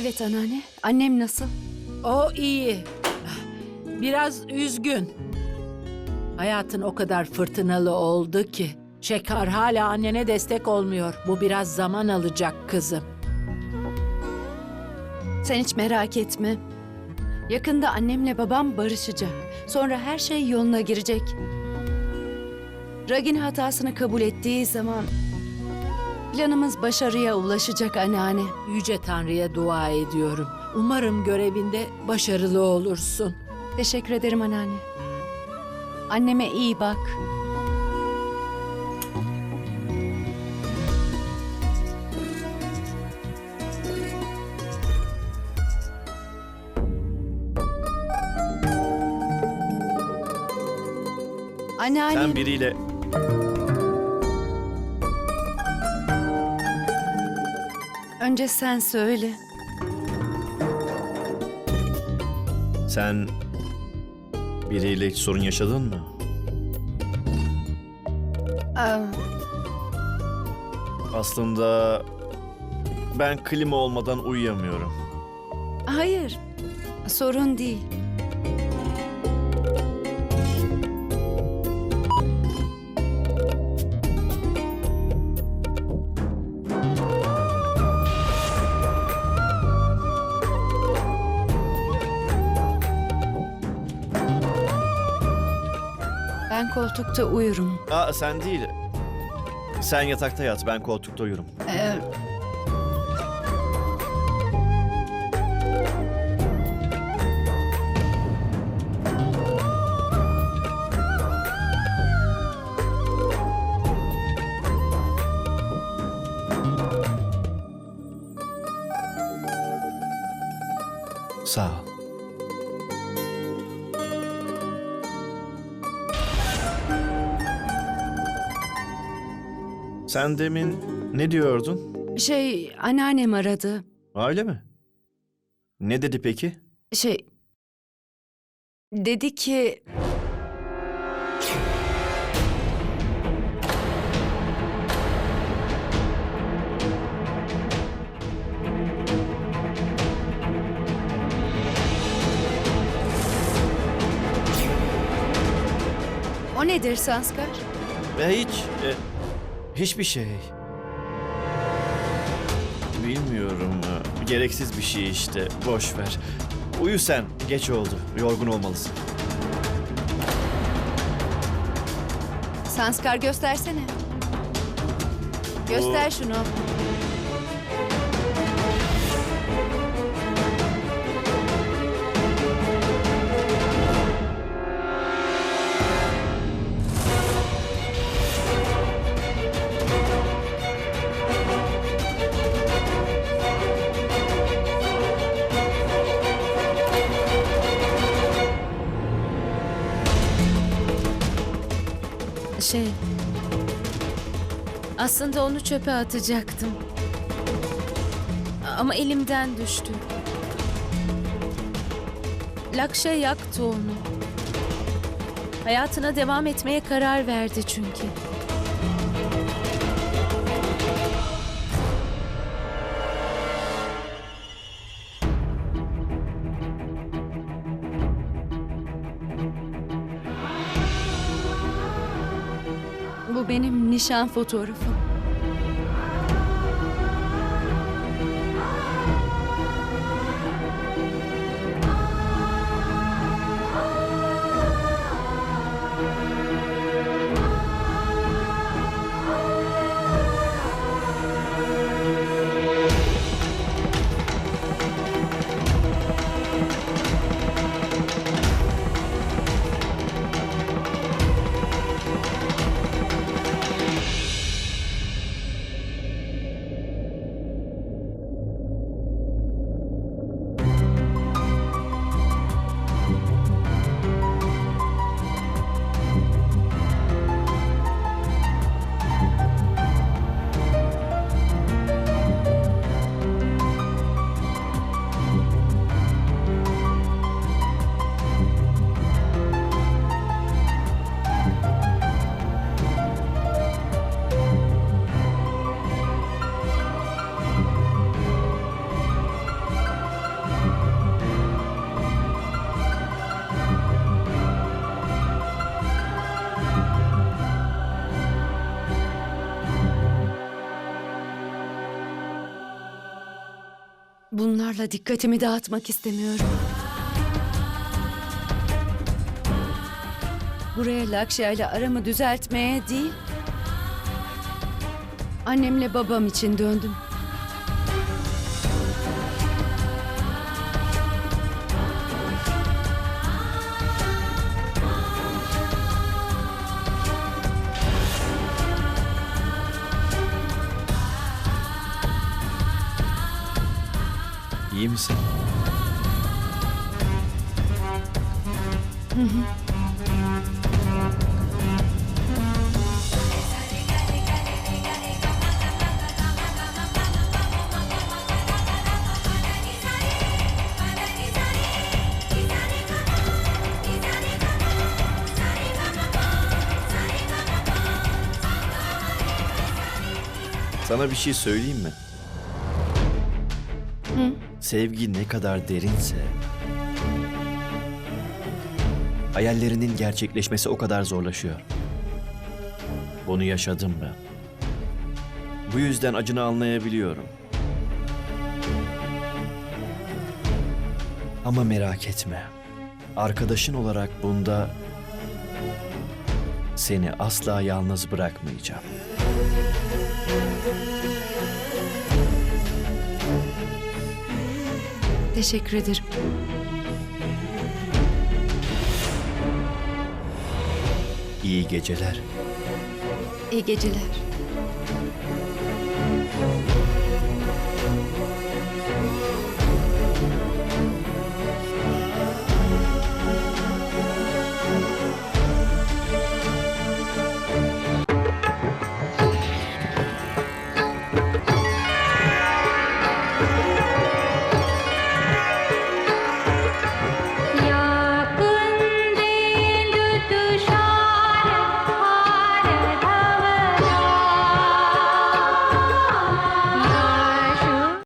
Evet anneanne. Annem nasıl? O iyi. Biraz üzgün. Hayatın o kadar fırtınalı oldu ki. Şekar hala annene destek olmuyor. Bu biraz zaman alacak kızım. Sen hiç merak etme. Yakında annemle babam barışacak. Sonra her şey yoluna girecek. Ragin hatasını kabul ettiği zaman planımız başarıya ulaşacak anneanne. Yüce Tanrı'ya dua ediyorum. Umarım görevinde başarılı olursun. Teşekkür ederim anneanne. Anneme iyi bak. Anneanne. Sen biriyle... Önce sen söyle. Sen biriyle hiç sorun yaşadın mı? Aa, Aslında ben klima olmadan uyuyamıyorum. hayır. Sorun değil. Koltukta uyurum. Aa sen değil. Sen yatakta yat, ben koltukta uyurum. Ee, Sağ ol. Sen demin ne diyordun? şey, anneannem aradı. Öyle mi? Ne dedi peki? Şey... Dedi ki... O nedir Sanskar? E, hiç. e, hiçbir şey. Bilmiyorum. Gereksiz bir şey işte. Boş ver. Uyu sen. Geç oldu. Yorgun olmalısın. Sanskar göstersene. Göster şunu. Şey... Aslında onu çöpe atacaktım. Ama elimden düştü. Lakşa yaktı onu. Hayatına devam etmeye karar verdi çünkü. Nişan fotoğrafım. Bunlarla dikkatimi dağıtmak istemiyorum. Buraya Lakşya ile aramı düzeltmeye değil, annemle babam için döndüm. İyi misin? Sana bir şey söyleyeyim mi? Sevgi ne kadar derinse hayallerinin gerçekleşmesi o kadar zorlaşıyor. Bunu yaşadım ben. Bu yüzden acını anlayabiliyorum. Ama merak etme. Arkadaşın olarak bunda seni asla yalnız bırakmayacağım. Teşekkür ederim. İyi geceler. İyi geceler.